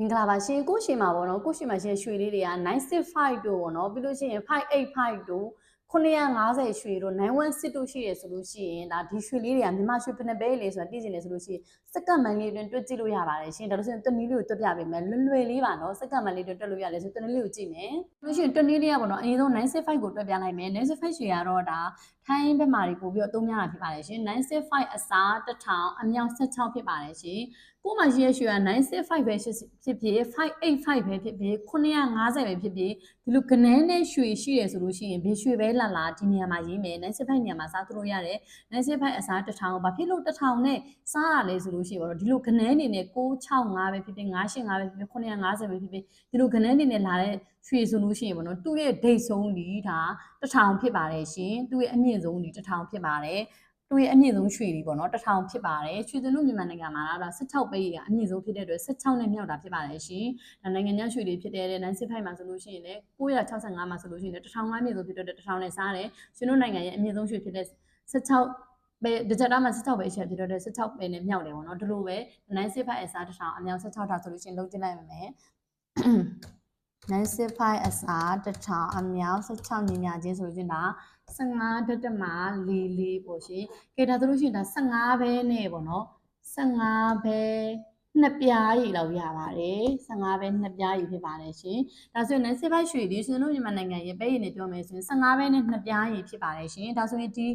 မင်္ဂလာပါရှင်ကိုရှင်မှာပေါ့နော်ကိုရှင်မှာရှင်ရွှေလေးတွေက965တို့ပေါ့နော်ပြီးလို့ရှိရင်585တို့950ရွှေတို့916တို့ရှိရဆိုလို့ရှိရင်ဒါဒီရွှေလေးတွေကမြန်မာရွှေဖက်နှပဲလေးဆိုတာသိကျင်နေဆိုလို့ရှိရင်စက္ကန့်မန်လေးတွင်တွက်ကြည့်လို့ရပါတယ်ရှင်ဒါလို့ဆိုရင်တနည်းလေးကိုတွက်ပြပေးမယ်လွယ်လွယ်လေးပါနော်စက္ကန့်မန်လေးတွင်တွက်လို့ရတယ်ဆိုတနည်းလေးကိုကြည့်မယ်လို့ရှိရင်တနည်းလေးကပေါ့နော်အရင်ဆုံး965ကိုတွက်ပြလိုက်မယ်965ရွှေကတော့ဒါထိုင်းဘက်မှာတွေပို့ပြီးတော့အသုံးများတာဖြစ်ပါတယ်ရှင်965အစား1000အမြောက်16ဖြစ်ပါတယ်ရှင် ကိုမှရှိရရွှေက965ပဲဖြစ်ဖြစ်585ပဲဖြစ်ဖြစ်950ပဲဖြစ်ဖြစ်ဒီလိုကနန်းနဲ့ရွှေရှိရဆိုလို့ရှိရင်ဘေးရွှေပဲလာလာဒီနေရာမှာရေးမယ်965နေရာမှာစားသလို့ရတယ်965အစား1000ဘာဖြစ်လို့1000နဲ့စားရလဲဆိုလို့ရှိရင်တော့ဒီလိုကနန်းနေနဲ့665ပဲဖြစ်ဖြစ်985ပဲဖြစ်ဖြစ်950ပဲဖြစ်ဖြစ်ဒီလိုကနန်းနေနဲ့လာတဲ့ရွှေဆိုလို့ရှိရင်ပေါ့နော်သူ့ရဲ့ဒိတ်ဆုံးဒီဒါ1000ဖြစ်ပါတယ်ရှင်သူ့ရဲ့အမြင့်ဆုံးဒီ1000ဖြစ်ပါတယ် သူ့ရဲ့အမြင့်ဆုံးရွှေတွေပေါ့နော်1000ဖြစ်ပါတယ်ရွှေစင်တို့မြန်မာနိုင်ငံမှာတော့16ပဲကြီးကအမြင့်ဆုံးဖြစ်တဲ့အတွက်16နဲ့မြောက်တာဖြစ်ပါတယ်ရှင်ဒါနိုင်ငံခြားရွှေတွေဖြစ်တဲ့965မှာဆိုလို့ရှိရင်လည်း965မှာဆိုလို့ရှိရင်လည်း1000အမြင့်ဆုံးဖြစ်တဲ့အတွက်1000နဲ့စားတယ်ရှင်တို့နိုင်ငံရဲ့အမြင့်ဆုံးရွှေဖြစ်တဲ့16ပဲဒီချက်တော့မှ16ပဲအချက်ဖြစ်တော့တဲ့16ပဲနဲ့မြောက်တယ်ပေါ့နော်ဒီလိုပဲ965အစား1000အမြောက်16တာဆိုလို့ရှိရင်လုံးကျလိုက်မယ် 95အစား1000အမြောက်16ညီညာချင်းဆိုလို့ချင်းဒါ15တက်တက်မှာ4 4ပေါ့ရှင်ကဲဒါဆိုလို့ရှိရင်ဒါ15ပဲနဲ့ပေါ့နော်15ပဲနှစ်ပြားရည်လောက်ရပါတယ်15ပဲနှစ်ပြားရည်ဖြစ်ပါတယ်ရှင်ဒါဆိုရင်95ရွှေဒီရှင်တို့မြန်မာနိုင်ငံရဲ့ပဲရည်နဲ့ပြောမယ်ဆိုရင်15ပဲနဲ့နှစ်ပြားရည်ဖြစ်ပါတယ်ရှင်ဒါဆိုရင်ဒီ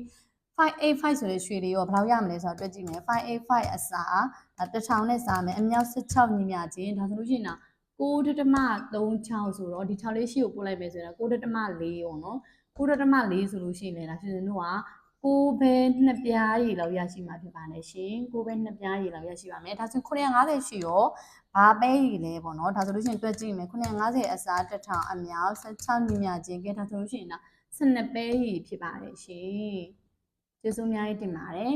585ဆိုတဲ့ရွှေလေးရောဘယ်လောက်ရမလဲဆိုတော့တွက်ကြည့်မယ်585အစားဒါ1000နဲ့စားမယ်အမြောက်16ညီမြချင်းဒါဆိုလို့ရှိရင်တော့ 6တတမ36ဆိုတော့ဒီ6လေးရှိကိုပို့လိုက်မယ်ဆိုရင်6တတမ4ပေါ့နော်6တတမ4ဆိုလို့ရှိရင်လည်းဒါရှင်တို့ကကိုဘဲနှစ်ပြားရည်လောက်ရရှိမှာဖြစ်ပါနဲ့ရှင်ကိုဘဲနှစ်ပြားရည်လောက်ရရှိပါမယ်ဒါဆို950ရှိရောဘာပဲရည်လဲပေါ့နော်ဒါဆိုလို့ရှိရင်တွက်ကြည့်မယ်950အစား1000အမြောက်16ညီမြချင်းကဲဒါဆိုလို့ရှိရင်တော့12ပဲရည်ဖြစ်ပါတယ်ရှင်ကျေးဇူးအများကြီးတင်ပါတယ်